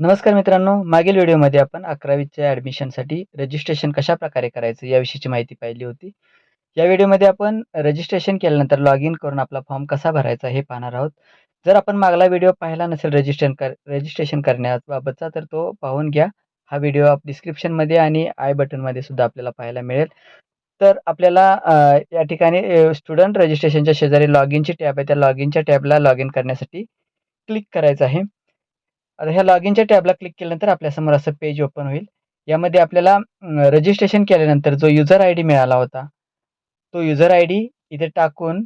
नमस्कार मित्रांनो मागील व्हिडिओमध्ये आपण अकरावीच्या ॲडमिशनसाठी रजिस्ट्रेशन कशा प्रकारे करायचं याविषयीची माहिती पाहिली होती. या व्हिडिओमध्ये आपण रजिस्ट्रेशन केल्यानंतर लॉग इन करून आपला फॉर्म कसा भरायचा हे पाहणार आहोत. जर आपण मागला व्हिडिओ पाहिला नसेल रजिस्ट्रेशन कर रजिस्ट्रेशन करण्याबाबतचा तर तो पाहून घ्या. हा व्हिडिओ आप डिस्क्रिप्शनमध्ये आणि आय बटनमध्ये सुद्धा आपल्याला पाहायला मिळेल. तर आपल्याला या ठिकाणी स्टुडंट रजिस्ट्रेशनच्या शेजारी लॉग इनची टॅब आहे. त्या लॉग इनच्या टॅबला लॉग इन करण्यासाठी क्लिक करायचं आहे. आता ह्या लॉग इनच्या टॅबला क्लिक केल्यानंतर आपल्यासमोर असं पेज ओपन होईल. यामध्ये आपल्याला रजिस्ट्रेशन केल्यानंतर जो युजर आय डी मिळाला होता तो युजर आय डी इथे टाकून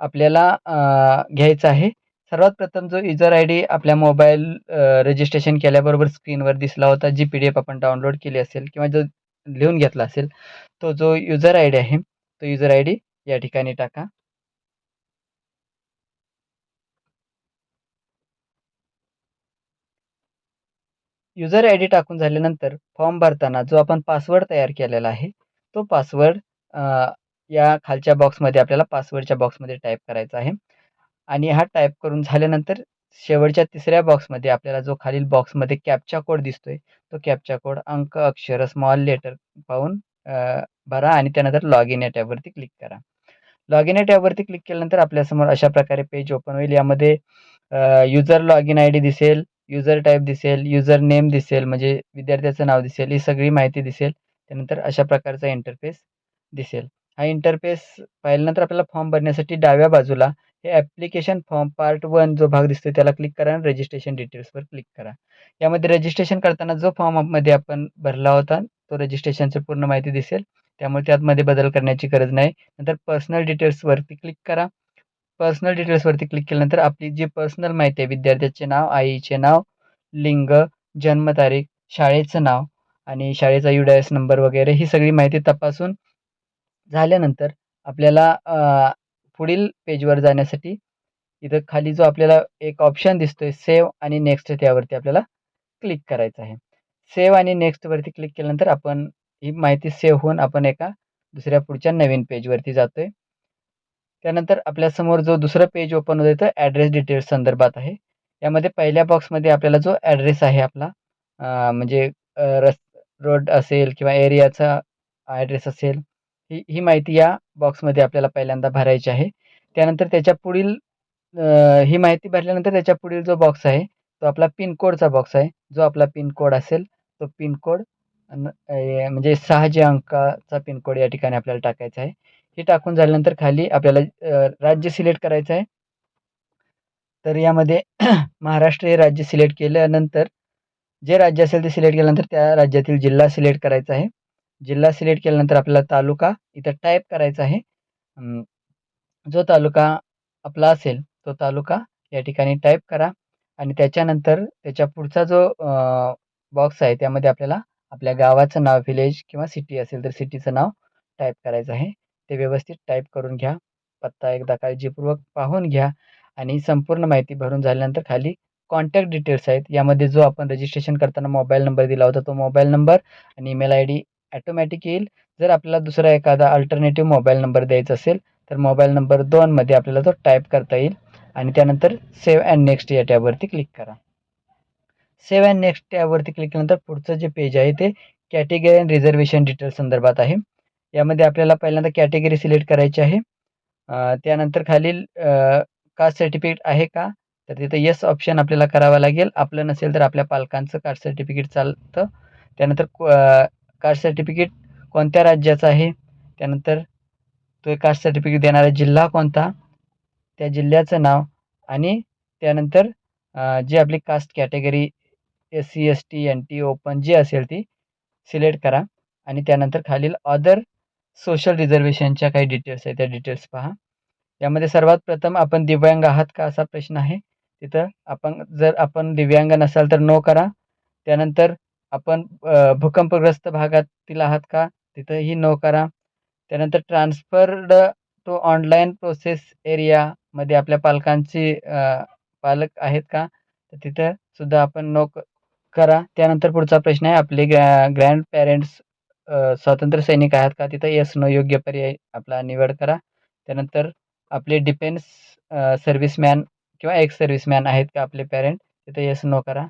आपल्याला घ्यायचा आहे. सर्वात प्रथम जो युजर आय डी आपल्या मोबाईल रजिस्ट्रेशन केल्याबरोबर स्क्रीनवर दिसला होता जी पी डी एफ आपण डाउनलोड केली असेल किंवा जो लिहून घेतला असेल तो जो युजर आय डी आहे तो युजर आय डी या ठिकाणी टाका. युजर आय डी टाकून झाल्यानंतर फॉर्म भरताना जो आपण पासवर्ड तयार केलेला आहे तो पासवर्ड या खालच्या बॉक्समध्ये आपल्याला पासवर्डच्या बॉक्समध्ये टाईप करायचा आहे. आणि हा टाईप करून झाल्यानंतर शेवटच्या तिसऱ्या बॉक्समध्ये आपल्याला जो खालील बॉक्समध्ये कॅपचा कोड दिसतोय तो कॅपचा कोड अंक अक्षर स्मॉल लेटर पाहून भरा आणि त्यानंतर लॉग इन या टॅबवरती क्लिक करा. लॉग इन या टॅबवरती क्लिक केल्यानंतर आपल्यासमोर अशा प्रकारे पेज ओपन होईल. यामध्ये user log in I D दिसेल युजर टाईप दिसेल युजर नेम दिसेल म्हणजे विद्यार्थ्याचं नाव दिसेल ही सगळी माहिती दिसेल. त्यानंतर अशा प्रकारचा इंटरफेस दिसेल. हा इंटरफेस पाहिल्यानंतर आपल्याला फॉर्म भरण्यासाठी डाव्या बाजूला हे ॲप्लिकेशन फॉर्म पार्ट वन जो भाग दिसतो त्याला क्लिक करा आणि रजिस्ट्रेशन डिटेल्सवर क्लिक करा. यामध्ये रजिस्ट्रेशन करताना जो फॉर्ममध्ये आपण भरला होता तो रजिस्ट्रेशनची पूर्ण माहिती दिसेल. त्यामुळे त्यातमध्ये बदल करण्याची गरज नाही. नंतर पर्सनल डिटेल्सवरती क्लिक करा. पर्सनल डिटेल्सवरती क्लिक केल्यानंतर आपली जी पर्सनल माहिती आहे विद्यार्थ्याचे नाव आईचे नाव लिंग जन्मतारीख शाळेचं नाव आणि शाळेचा यू डी एस नंबर वगैरे ही सगळी माहिती तपासून झाल्यानंतर आपल्याला पुढील पेजवर जाण्यासाठी इथं खाली जो आपल्याला एक ऑप्शन दिसतो आहे सेव्ह आणि नेक्स्ट त्यावरती आपल्याला क्लिक करायचं आहे. सेव्ह आणि नेक्स्टवरती क्लिक केल्यानंतर आपण ही माहिती सेव्ह होऊन आपण एका दुसऱ्या पुढच्या नवीन पेजवरती जातो आहे त्यानंतर आपल्यासमोर जो दुसरं पेज ओपन होतं तर ॲड्रेस डिटेल्स संदर्भात आहे. यामध्ये पहिल्या बॉक्समध्ये आपल्याला जो ॲड्रेस आहे आपला म्हणजे रस रोड असेल किंवा एरियाचा ॲड्रेस असेल ही ही माहिती या बॉक्समध्ये आपल्याला पहिल्यांदा भरायची आहे. त्यानंतर त्याच्या पुढील ही माहिती भरल्यानंतर त्याच्या पुढील जो बॉक्स आहे तो आपला पिनकोडचा बॉक्स आहे. जो आपला पिनकोड असेल तो पिनकोड म्हणजे सहा जे अंकाचा पिनकोड या ठिकाणी आपल्याला टाकायचा आहे. हे टाकून झाल्यानंतर खाली आपल्याला राज्य सिलेक्ट करायचं आहे. तर यामध्ये महाराष्ट्र हे राज्य सिलेक्ट केल्यानंतर जे राज्य असेल ते सिलेक्ट केल्यानंतर त्या राज्यातील जिल्हा सिलेक्ट करायचा आहे. जिल्हा सिलेक्ट केल्यानंतर आपल्याला तालुका इथं टाईप करायचा आहे. जो तालुका आपला असेल तो तालुका या ठिकाणी टाईप करा. आणि त्याच्यानंतर त्याच्या पुढचा जो बॉक्स आहे त्यामध्ये आपल्याला आपल्या गावाचं नाव व्हिलेज किंवा सिटी असेल तर सिटीचं नाव टाईप करायचं आहे. ते व्यवस्थित टाईप करून घ्या. पत्ता एकदा काळजीपूर्वक पाहून घ्या आणि संपूर्ण माहिती भरून झाल्यानंतर खाली कॉन्टॅक्ट डिटेल्स आहेत. यामध्ये जो आपण रजिस्ट्रेशन करताना मोबाईल नंबर दिला होता तो मोबाईल नंबर आणि ईमेल आय डी ॲटोमॅटिक येईल. जर आपल्याला दुसरा एखादा अल्टरनेटिव्ह मोबाईल नंबर द्यायचा असेल तर मोबाईल नंबर दोनमध्ये आपल्याला तो टाईप करता येईल. आणि त्यानंतर सेव्ह अँड नेक्स्ट या टॅबवरती क्लिक करा. सेव्ह अँड नेक्स्ट टॅबवरती क्लिक केल्यानंतर पुढचं जे पेज आहे ते कॅटेगरी अँड रिझर्वेशन डिटेल्स संदर्भात आहे. यामध्ये आपल्याला पहिल्यांदा कॅटेगरी सिलेक्ट करायची आहे. त्यानंतर खालील कास्ट सर्टिफिकेट आहे का? तर तिथं येस ऑप्शन आपल्याला करावं लागेल. आपलं नसेल तर आपल्या पालकांचं कास्ट सर्टिफिकेट चालतं. त्यानंतर कास्ट सर्टिफिकेट कोणत्या राज्याचं आहे? त्यानंतर तो कास्ट सर्टिफिकेट देणारा जिल्हा कोणता? त्या जिल्ह्याचं नाव आणि त्यानंतर जी आपली caste category S C S T N T open जी असेल ती सिलेक्ट करा. आणि त्यानंतर खालील अदर सोशल रिझर्वेशनच्या काही डिटेल्स आहेत त्या डिटेल्स पहा. यामध्ये सर्वात प्रथम आपण दिव्यांग आहात का असा प्रश्न आहे. तिथं आपण जर आपण दिव्यांग नसाल तर नो करा. त्यानंतर आपण भूकंपग्रस्त भागातील आहात का तिथंही नो करा. त्यानंतर ट्रान्सफर्ड टू ऑनलाईन प्रोसेस एरियामध्ये आपल्या पालकांची पालक आहेत का तर तिथं सुद्धा आपण नो क करा. त्यानंतर पुढचा प्रश्न आहे आपले ग्रॅ ग्रँड पॅरेंट्स स्वातंत्र्य सैनिक आहेत का? तिथं येस नो योग्य पर्याय आपला निवड करा. त्यानंतर आपले डिफेन्स सर्व्हिसमॅन किंवा एक्स सर्व्हिसमॅन आहेत का आपले पॅरेंट? तिथं येस नो करा.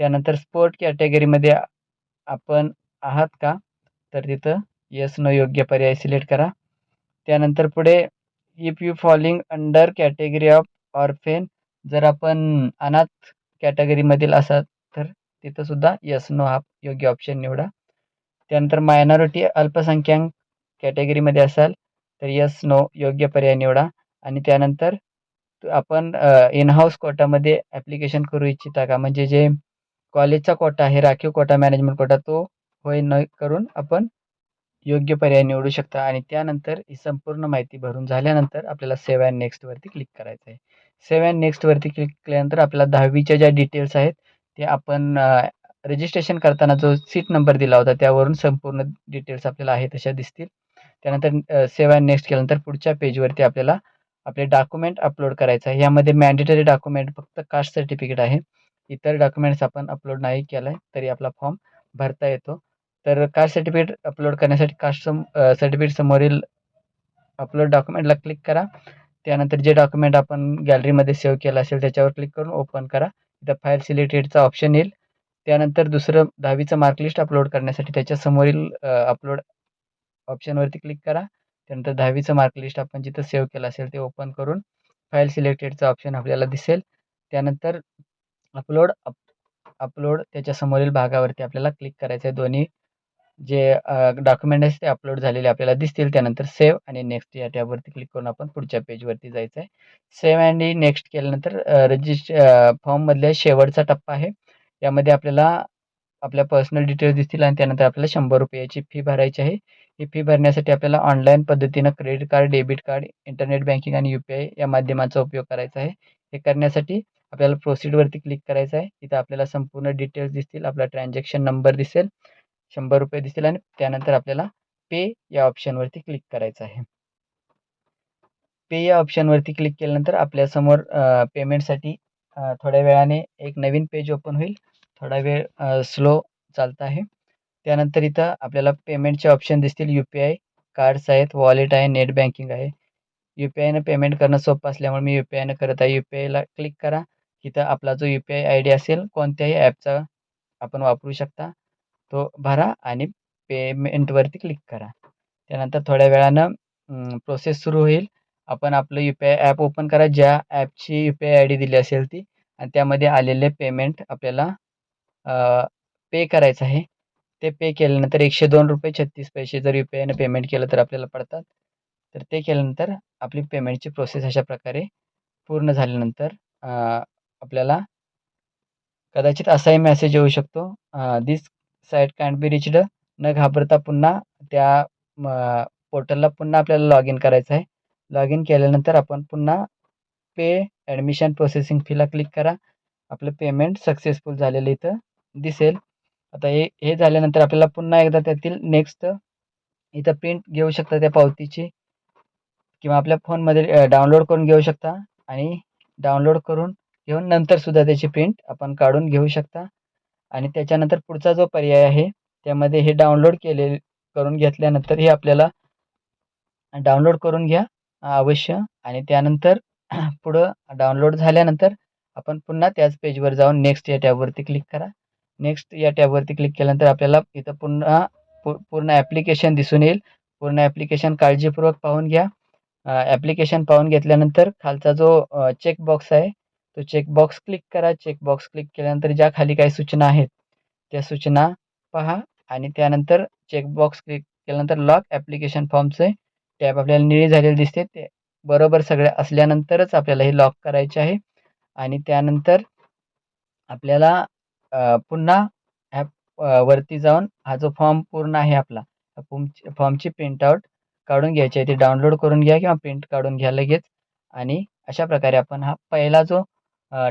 त्यानंतर स्पोर्ट कॅटेगरीमध्ये आपण आहात का? तर तिथं येस नो योग्य पर्याय सिलेक्ट करा. त्यानंतर पुढे if you falling under category of orphan जर आपण अनाथ कॅटेगरीमधील असाल तर तिथंसुद्धा यस नो हा योग्य ऑप्शन निवडा. त्यानंतर मायनॉरिटी अल्पसंख्याक कॅटेगरीमध्ये असाल तर यस नो योग्य पर्याय निवडा. आणि त्यानंतर आपण इन हाऊस कोटामध्ये ॲप्लिकेशन करू इच्छिता का? म्हणजे जे कॉलेजचा कोटा आहे राखीव कोटा मॅनेजमेंट कोटा तो होय न करून आपण योग्य पर्याय निवडू शकता. आणि त्यानंतर ही संपूर्ण माहिती भरून झाल्यानंतर आपल्याला सेव्ह अँड नेक्स्टवरती क्लिक करायचं आहे सेव्ह अँड नेक्स्टवरती क्लिक केल्यानंतर आपल्याला दहावीच्या ज्या डिटेल्स आहेत ते आपण रजिस्ट्रेशन करताना जो सीट नंबर दिला होता त्यावरून संपूर्ण डिटेल्स आपल्याला आहे तशा दिसतील. त्यानंतर सेवा नेक्स्ट केल्यानंतर पुढच्या पेजवरती आपल्याला आपले डॉक्युमेंट अपलोड करायचं आहे. यामध्ये मॅन्डेटरी डॉक्युमेंट फक्त कास्ट सर्टिफिकेट आहे. इतर डॉक्युमेंट्स आपण अपलोड नाही केलं आहे तरी आपला फॉर्म भरता येतो. तर कास्ट सर्टिफिकेट अपलोड करण्यासाठी कास्ट सम सर्टिफिकेट समोरील अपलोड डॉक्युमेंटला क्लिक करा. त्यानंतर जे डॉक्युमेंट आपण गॅलरीमध्ये सेव्ह केलं असेल त्याच्यावर क्लिक करून ओपन करा. इथं फाईल सिलेक्टेडचा ऑप्शन येईल. त्यानंतर दुसरं दहावीचं मार्कलिस्ट अपलोड करण्यासाठी त्याच्यासमोरील अपलोड ऑप्शनवरती क्लिक करा. त्यानंतर दहावीचं मार्कलिस्ट आपण जिथं सेव्ह केलं असेल ते ओपन करून फाईल सिलेक्टेडचं ऑप्शन आपल्याला दिसेल. त्यानंतर अपलोड अप अपलोड त्याच्यासमोरील भागावरती आपल्याला क्लिक करायचं आहे दोन्ही जे डॉक्युमेंट आहेत ते अपलोड झालेले आपल्याला दिसतील. त्यानंतर सेव्ह आणि नेक्स्ट या टॅबवरती क्लिक करून आपण पुढच्या पेजवरती जायचं आहे सेव्ह आणि नेक्स्ट केल्यानंतर रजिस्ट फॉर्ममधल्या शेवटचा टप्पा आहे. यामध्ये आपल्याला आपल्या पर्सनल डिटेल्स दिसतील आणि त्यानंतर आपल्याला शंभर रुपयाची फी भरायची आहे. ही फी भरण्यासाठी आपल्याला ऑनलाईन पद्धतीनं credit card debit card internet banking आणि यू पी आय या माध्यमाचा उपयोग करायचा आहे. हे करण्यासाठी आपल्याला प्रोसीडवरती क्लिक करायचं आहे. इथं आपल्याला संपूर्ण डिटेल्स दिसतील. आपला ट्रान्झॅक्शन नंबर दिसेल. शंभर रुपये दिसेल आणि त्यानंतर आपल्याला पे या ऑप्शनवरती क्लिक करायचं आहे. पे या ऑप्शनवरती क्लिक केल्यानंतर आपल्यासमोर पेमेंटसाठी थोड्या वेळाने एक नवीन पेज ओपन होईल. थोडा वेळ स्लो चालतं आहे. त्यानंतर इथं आपल्याला पेमेंटचे ऑप्शन दिसतील. यू पी आय कार्ड्स आहेत वॉलेट आहे नेट बँकिंग आहे. यू पी आयनं पेमेंट करणं सोपं असल्यामुळे मी यू पी आयनं करत आहे. यू पी आयला क्लिक करा. इथं आपला जो U P I I D असेल कोणत्याही ॲपचा आपण वापरू शकता. तो भरा आणि पेमेंटवरती क्लिक करा. त्यानंतर थोड्या वेळानं प्रोसेस सुरू होईल. आपण आपलं U P I app open करा. ज्या ॲपची U P I I D दिली असेल ती. आणि त्यामध्ये आलेले पेमेंट आपल्याला पे करायचं आहे. ते पे केल्यानंतर एकशे दोन रुपये छत्तीस पैसे जर यू पी आयनं पेमेंट केलं तर आपल्याला पडतात. तर ते केल्यानंतर आपली पेमेंटची प्रोसेस अशा प्रकारे पूर्ण झाल्यानंतर आपल्याला कदाचित असाही मेसेज येऊ शकतो. This site can't be reached न घाबरता पुन्हा त्या पोर्टलला पुन्हा आपल्याला लॉग इन करायचं आहे. लॉग इन केल्यानंतर आपण पुन्हा पे ॲडमिशन प्रोसेसिंग फीला क्लिक करा. आपलं पेमेंट सक्सेसफुल झालेलं इथं दिसेल. आता हे हे झाल्यानंतर आपल्याला पुन्हा एकदा त्यातील नेक्स्ट इथं प्रिंट घेऊ शकता त्या पावतीची. किंवा आपल्या फोनमध्ये डाउनलोड करून घेऊ शकता. आणि डाउनलोड करून घेऊन नंतरसुद्धा त्याची प्रिंट आपण काढून घेऊ शकता. आणि त्याच्यानंतर पुढचा जो पर्याय आहे त्यामध्ये हे डाउनलोड केले करून घेतल्यानंतर हे आपल्याला डाउनलोड करून घ्या. अवश्य. आणि त्यानंतर पुढं डाउनलोड झाल्यानंतर आपण पुन्हा त्याच पेजवर जाऊन नेक्स्ट या टॅबवरती क्लिक करा. नेक्स्ट या टॅबवरती क्लिक केल्यानंतर आपल्याला इथं पुन्हा पू पूर्ण ॲप्लिकेशन दिसून येईल. पूर्ण ॲप्लिकेशन काळजीपूर्वक पाहून घ्या. ॲप्लिकेशन पाहून घेतल्यानंतर खालचा जो चेकबॉक्स आहे तो चेकबॉक्स क्लिक करा. चेकबॉक्स क्लिक केल्यानंतर ज्या खाली काही सूचना आहेत त्या सूचना पहा. आणि त्यानंतर चेकबॉक्स क्लिक केल्यानंतर लॉक ॲप्लिकेशन फॉर्मचे टॅब आपल्याला निळी झालेले दिसते. ते बरोबर सगळे असल्यानंतरच आपल्याला हे लॉक करायचे आहे. आणि त्यानंतर आपल्याला पुन्हा ॲप वरती जाऊन हा जो फॉर्म पूर्ण आहे आपला फॉर्म फॉर्मची प्रिंटआउट काढून घ्यायची आहे. ती डाउनलोड करून घ्या किंवा प्रिंट काढून घ्या लगेच. आणि अशा प्रकारे आपण हा पहिला जो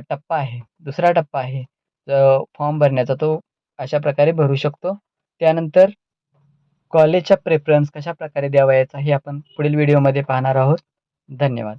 टप्पा आहे दुसरा टप्पा आहे फॉर्म भरण्याचा तो अशा प्रकारे भरू शकतो. त्यानंतर कॉलेजच्या प्रेफरन्स कशा प्रकारे द्यावा याचा हे आपण पुढील व्हिडिओमध्ये पाहणार आहोत. धन्यवाद.